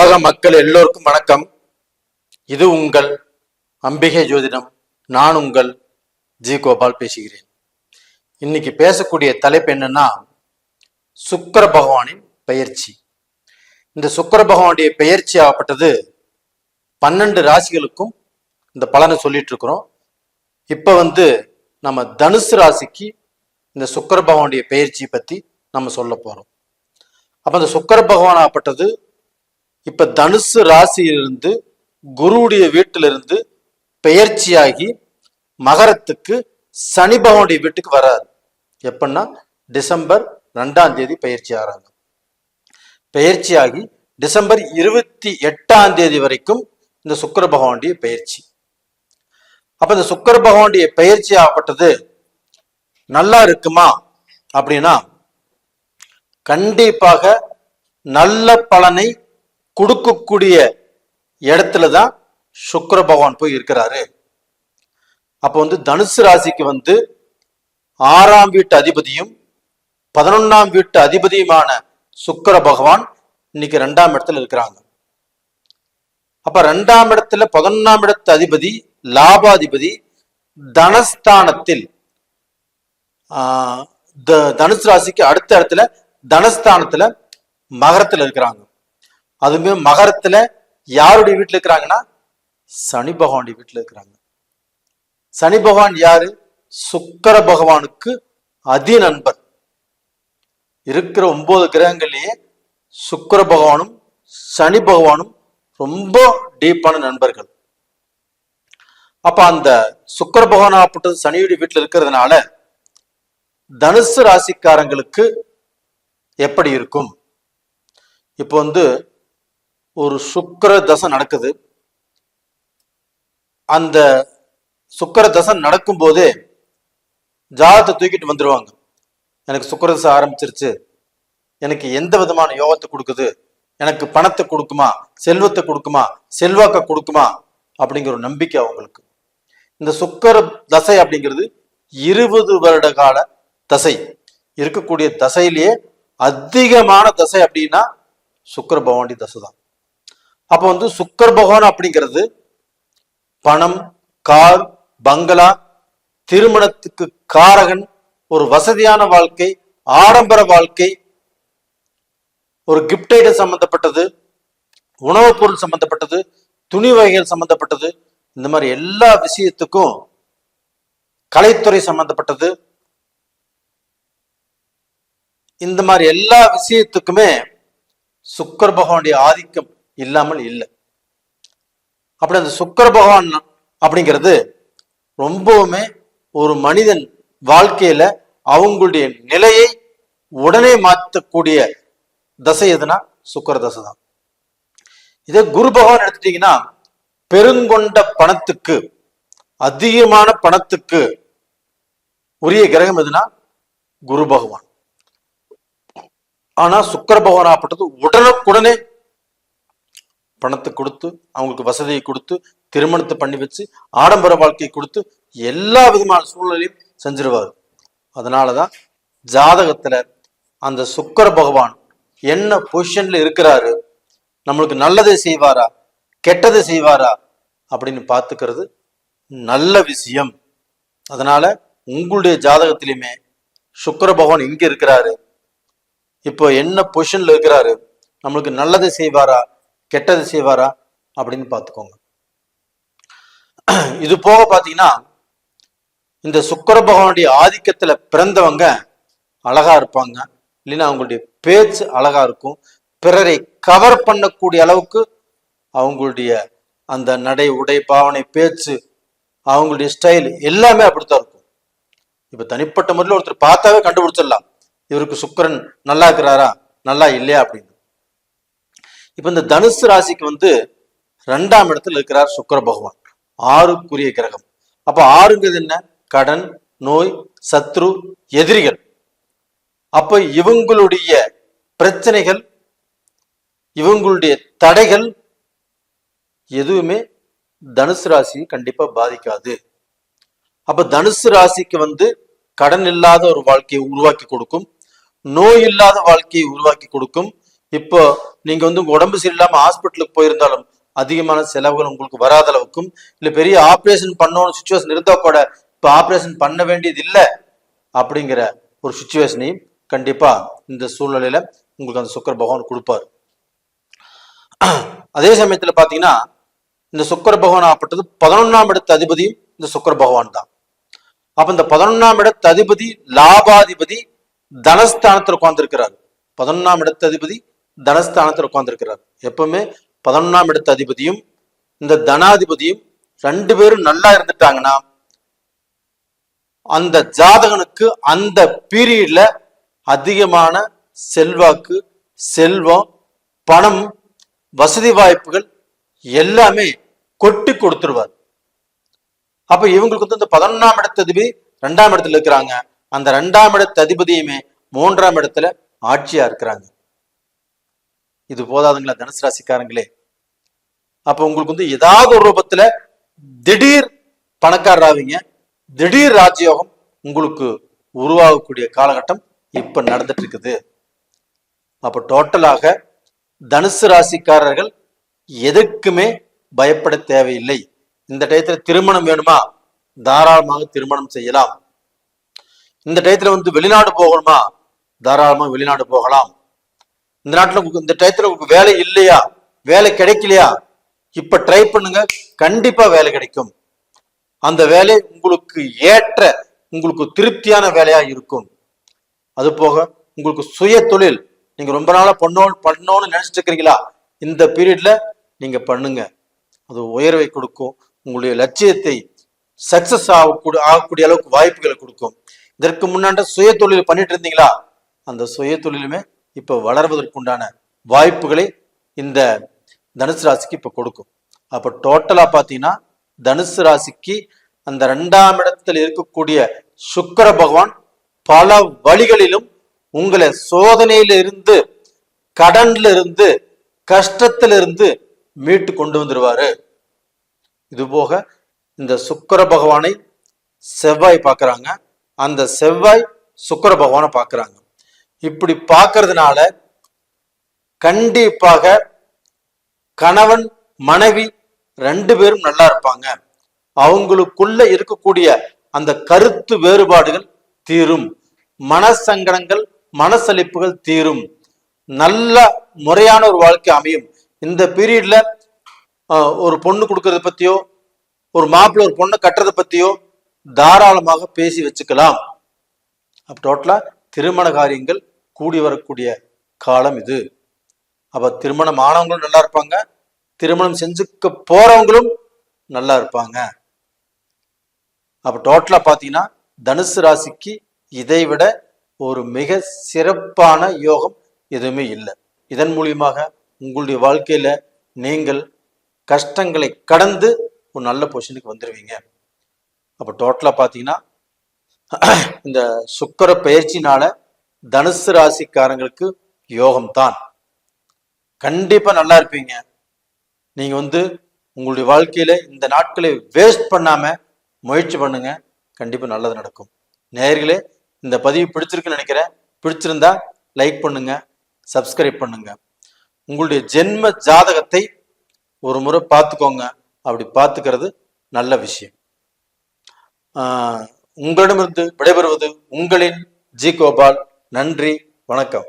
உலக மக்கள் எல்லோருக்கும் வணக்கம். இது உங்கள் அம்பிகை ஜோதிடம். நான் உங்கள் ஜி கோபால் பேசுகிறேன். இன்னைக்கு பேசக்கூடிய தலைப்பு என்னன்னா சுக்கர பகவானின் பெயர்ச்சி. இந்த சுக்கர பகவானுடைய பெயர்ச்சி ஆகப்பட்டது பன்னெண்டு ராசிகளுக்கும் இந்த பலனை சொல்லிட்டு இருக்கிறோம். இப்ப வந்து நம்ம தனுசு ராசிக்கு இந்த சுக்கர பகவானுடைய பெயர்ச்சியை பத்தி நம்ம சொல்ல போறோம். அப்ப இந்த சுக்கர பகவான் ஆகப்பட்டது இப்ப தனுசு ராசியிலிருந்து குருவுடைய வீட்டிலிருந்து பெயர்ச்சியாகி மகரத்துக்கு சனி பகவனுடைய வீட்டுக்கு வராரு. எப்படின்னா டிசம்பர் ரெண்டாம் தேதி பயிற்சி ஆறாங்க பயிற்சியாகி டிசம்பர் இருபத்தி எட்டாம் தேதி வரைக்கும் இந்த சுக்கர பகவானுடைய பயிற்சி அப்ப இந்த சுக்கர பகவானுடைய பயிற்சி ஆகப்பட்டது நல்லா இருக்குமா? அப்படின்னா கண்டிப்பாக நல்ல பலனை கொடுக்கக்கூடிய இடத்துல தான் சுக்கர பகவான் போய் இருக்கிறாரு. அப்போ வந்து தனுசு ராசிக்கு வந்து ஆறாம் வீட்டு அதிபதியும் பதினொன்னாம் வீட்டு அதிபதியுமான சுக்கர பகவான் இன்னைக்கு ரெண்டாம் இடத்துல இருக்கிறாங்க. அப்ப ரெண்டாம் இடத்துல பதினொன்னாம் இடத்து அதிபதி லாபாதிபதி தனஸ்தானத்தில் ஆஹ், த- தனுசு ராசிக்கு அடுத்த இடத்துல தனஸ்தானத்துல மகரத்துல இருக்கிறாங்க. அதுவுமே மகரத்துல யாருடைய வீட்டுல இருக்கிறாங்கன்னா? சனி பகவானுடைய வீட்டுல இருக்கிறாங்க. சனி பகவான் யாரு? சுக்கர பகவானுக்கு அதி நண்பர் இருக்கிற ஒன்பது கிரகங்கள்லயே சுக்கிர பகவானும் சனி பகவானும் ரொம்ப டீப்பான நண்பர்கள். அப்ப அந்த சுக்கிர பகவான் ஆப்பட்டது சனியுடைய வீட்டுல இருக்கிறதுனால தனுசு ராசிக்காரங்களுக்கு எப்படி இருக்கும்? இப்போ வந்து ஒரு சுக்கர தசை நடக்குது. அந்த சுக்கர தசை நடக்கும்போதே ஜாதத்தை தூக்கிட்டு வந்துடுவாங்க எனக்கு சுக்கர தசை ஆரம்பிச்சிருச்சு. எனக்கு எந்த விதமான யோகத்தை கொடுக்குது? எனக்கு பணத்தை கொடுக்குமா? செல்வத்தை கொடுக்குமா? செல்வாக்க கொடுக்குமா? அப்படிங்கிற ஒரு நம்பிக்கை அவங்களுக்கு. இந்த சுக்கர தசை அப்படிங்கிறது இருபது வருட கால தசை. இருக்கக்கூடிய தசையிலேயே அதிகமான தசை அப்படின்னா சுக்கர பவாண்டி தசை தான். அப்போ வந்து சுக்கர் பகவான் அப்படிங்கிறது பணம் கார் பங்களா திருமணத்துக்கு காரகன் ஒரு வசதியான வாழ்க்கை ஆடம்பர வாழ்க்கை ஒரு கிஃப்ட் ஐட்டம் சம்பந்தப்பட்டது உணவுப் பொருள் சம்பந்தப்பட்டது துணி வகைகள் சம்பந்தப்பட்டது இந்த மாதிரி எல்லா விஷயத்துக்கும் கலைத்துறை சம்பந்தப்பட்டது. இந்த மாதிரி எல்லா விஷயத்துக்குமே சுக்கர் பகவானுடைய ஆதிக்கம் இல்லாமல் இல்லை. அப்படி அந்த சுக்கர பகவான் அப்படிங்கிறது ரொம்பவுமே ஒரு மனிதன் வாழ்க்கையில அவங்களுடைய நிலையை உடனே மாற்றக்கூடிய தசை எதுனா சுக்கர தசை தான். இதே குரு பகவான் எடுத்துட்டீங்கன்னா பெருங்கொண்ட பணத்துக்கு அதிகமான பணத்துக்கு உரிய கிரகம் எதுனா குரு பகவான். ஆனா சுக்கர பகவான் ஆப்பட்டது உடனுக்குடனே பணத்தை கொடுத்து அவங்களுக்கு வசதியை கொடுத்து திருமணத்தை பண்ணி வச்சு ஆடம்பர வாழ்க்கையை கொடுத்து எல்லா விதமான சூழ்நிலையும் செஞ்சிருவார். அதனாலதான் ஜாதகத்துல அந்த சுக்கர பகவான் என்ன பொசிஷன்ல இருக்கிறாரு நம்மளுக்கு நல்லதை செய்வாரா கெட்டதை செய்வாரா அப்படின்னு பார்த்துக்கிறது நல்ல விஷயம். அதனால உங்களுடைய ஜாதகத்திலையுமே சுக்கிர பகவான் இங்க இருக்கிறாரு. இப்போ என்ன பொசிஷன்ல இருக்கிறாரு நம்மளுக்கு நல்லதை செய்வாரா கெட்டது செய்வாரா அப்படின்னு பார்த்துக்கோங்க. இது போக பார்த்தீங்கன்னா இந்த சுக்கர பகவானுடைய ஆதிக்கத்துல பிறந்தவங்க அழகா இருப்பாங்க. இல்லைன்னா அவங்களுடைய பேச்சு அழகா இருக்கும். பிறரை கவர் பண்ணக்கூடிய அளவுக்கு அவங்களுடைய அந்த நடை உடை பாவனை பேச்சு அவங்களுடைய ஸ்டைல் எல்லாமே அப்படித்தான் இருக்கும். இப்ப தனிப்பட்ட முறையில் ஒருத்தர் பார்த்தாவே கண்டுபிடிச்சிடலாம். இவருக்கு சுக்கரன் நல்லா இருக்கிறாரா நல்லா இல்லையா அப்படின்னு. இப்ப இந்த தனுசு ராசிக்கு வந்து ரெண்டாம் இடத்துல இருக்கிறார் சுக்கர பகவான். ஆறுக்குரிய கிரகம். அப்ப ஆறுங்கிறது என்ன? கடன் நோய் சத்ரு எதிரிகள். அப்ப இவங்களுடைய பிரச்சனைகள் இவங்களுடைய தடைகள் எதுவுமே தனுசு ராசியை கண்டிப்பா பாதிக்காது. அப்ப தனுசு ராசிக்கு வந்து கடன் இல்லாத ஒரு வாழ்க்கையை உருவாக்கி கொடுக்கும் நோய் இல்லாத வாழ்க்கையை உருவாக்கி கொடுக்கும் இப்போ நீங்க வந்து உங்க உடம்பு சரியில்லாம ஹாஸ்பிட்டலுக்கு போயிருந்தாலும் அதிகமான செலவுகள் உங்களுக்கு வராத அளவுக்கும் இல்ல பெரிய ஆபரேஷன் பண்ணணும் சுச்சுவேஷன் இருந்தா கூட இப்ப ஆபரேஷன் பண்ண வேண்டியது இல்லை அப்படிங்கிற ஒரு சுச்சுவேஷனையும் கண்டிப்பா இந்த சூழ்நிலையில உங்களுக்கு அந்த சுக்கர பகவான் கொடுப்பாரு. அதே சமயத்துல பாத்தீங்கன்னா இந்த சுக்கர பகவான் ஆப்பட்டது பதினொன்னாம் இடத்து அதிபதியும் இந்த சுக்கர பகவான் தான். அப்ப இந்த பதினொன்னாம் இடத்து அதிபதி லாபாதிபதி தனஸ்தானத்தில் உட்கார்ந்துருக்கிறார். பதினொன்னாம் இடத்து அதிபதி தனஸ்தானத்தில் உட்கார்ந்துருக்கிறார். எப்பவுமே பதினொன்றாம் இடத்து அதிபதியும் இந்த தனாதிபதியும் ரெண்டு பேரும் நல்லா இருந்துட்டாங்கன்னா அந்த ஜாதகனுக்கு அந்த பீரியட்ல அதிகமான செல்வாக்கு செல்வம் பணம் வசதி வாய்ப்புகள் எல்லாமே கொட்டி கொடுத்துருவார். அப்ப இவங்களுக்கு வந்து இந்த பதினொன்றாம் இடத்து அதிபதி ரெண்டாம் இடத்துல இருக்கிறாங்க. அந்த ரெண்டாம் இடத்து அதிபதியுமே மூன்றாம் இடத்துல ஆட்சியா இருக்கிறாங்க. இது போதாதுங்களா தனுசு ராசிக்காரங்களே. அப்ப உங்களுக்கு வந்து ஏதாவது ஒரு ரூபத்துல திடீர் பணக்காரர் ஆவீங்க திடீர் ராஜயோகம் உங்களுக்கு உருவாகக்கூடிய காலகட்டம் இப்ப நடந்துட்டு இருக்குது அப்ப டோட்டலாக தனுசு ராசிக்காரர்கள் எதுக்குமே பயப்பட தேவையில்லை. இந்த டயத்துல திருமணம் வேணுமா? தாராளமாக திருமணம் செய்யலாம். இந்த டயத்துல வந்து வெளிநாடு போகணுமா? தாராளமாக வெளிநாடு போகலாம். இந்த நாட்டில் உங்களுக்கு இந்த டயத்தில் உங்களுக்கு வேலை இல்லையா? வேலை கிடைக்கலையா? இப்போ ட்ரை பண்ணுங்க. கண்டிப்பாக வேலை கிடைக்கும். அந்த வேலை உங்களுக்கு ஏற்ற உங்களுக்கு திருப்தியான வேலையா இருக்கும். அது போக உங்களுக்கு சுய தொழில். நீங்க ரொம்ப நாளா பண்ணோம் பண்ணோன்னு நினைச்சிட்டு இருக்கிறீங்களா? இந்த பீரியட்ல நீங்க பண்ணுங்க. அது உயர்வை கொடுக்கும். உங்களுடைய லட்சியத்தை சக்சஸ் ஆகக்கூடிய ஆகக்கூடிய அளவுக்கு வாய்ப்புகளை கொடுக்கும். இதற்கு முன்னாண்ட சுய தொழில் பண்ணிட்டு இருந்தீங்களா? அந்த சுய தொழிலுமே இப்ப வளர்வதற்குண்டான வாய்ப்புகளை இந்த தனுசு ராசிக்கு இப்ப கொடுக்கும். அப்ப டோட்டலா பாத்தீங்கன்னா தனுசு ராசிக்கு அந்த ரெண்டாம் இடத்தில் இருக்கக்கூடிய சுக்கர பகவான் பல வழிகளிலும் உங்களை சோதனையில இருந்து கடன்ல இருந்து கஷ்டத்துல இருந்து மீட்டு கொண்டு வந்துருவாரு. இது போக இந்த சுக்கர பகவானை செவ்வாய் பார்க்குறாங்க. அந்த செவ்வாய் சுக்கர பகவானை பார்க்கறாங்க. இப்படி பார்க்கறதுனால கண்டிப்பாக கணவன் மனைவி ரெண்டு பேரும் நல்லா இருப்பாங்க. அவங்களுக்குள்ள இருக்கக்கூடிய அந்த கருத்து வேறுபாடுகள் தீரும். மனசங்கடங்கள் மனசலிப்புகள் தீரும். நல்ல முறையான ஒரு வாழ்க்கை அமையும். இந்த பீரியட்ல ஒரு பொண்ணு கொடுக்கறத பத்தியோ ஒரு மாப்பிள்ளை ஒரு பொண்ணை கட்டுறதை பத்தியோ தாராளமாக பேசி வச்சுக்கலாம். அப்ப டோட்டலா திருமண காரியங்கள் கூடி வரக்கூடிய காலம் இது. அப்ப திருமணம் ஆனவங்களும் நல்லா இருப்பாங்க. திருமணம் செஞ்சுக்க போறவங்களும் நல்லா இருப்பாங்க. அப்ப டோட்டலா பாத்தீங்கன்னா தனுசு ராசிக்கு இதை விட ஒரு மிக சிறப்பான யோகம் எதுவுமே இல்லை. இதன் மூலியமாக உங்களுடைய வாழ்க்கையில நீங்கள் கஷ்டங்களை கடந்து ஒரு நல்ல பொசிஷனுக்கு வந்துடுவீங்க அப்போ டோட்டலா பார்த்தீங்கன்னா இந்த சுக்கர பயிற்சினால தனுசு ராசிக்காரங்களுக்கு யோகம் தான் கண்டிப்பா நல்லா இருப்பீங்க. நீங்க வந்து உங்களுடைய வாழ்க்கையில இந்த நாட்களை வேஸ்ட் பண்ணாம முயற்சி பண்ணுங்க. கண்டிப்பா நல்லது நடக்கும். நேர்களே இந்த பதிவு பிடிச்சிருக்குன்னு நினைக்கிறேன். பிடிச்சிருந்தா லைக் பண்ணுங்க சப்ஸ்கிரைப் பண்ணுங்க. உங்களுடைய ஜென்ம ஜாதகத்தை ஒரு முறை பார்த்துக்கோங்க. அப்படி பார்த்துக்கிறது நல்ல விஷயம். உங்களிடமிருந்து விடைபெறுவது உங்களின் ஜி கோபால் நன்றி வணக்கம்.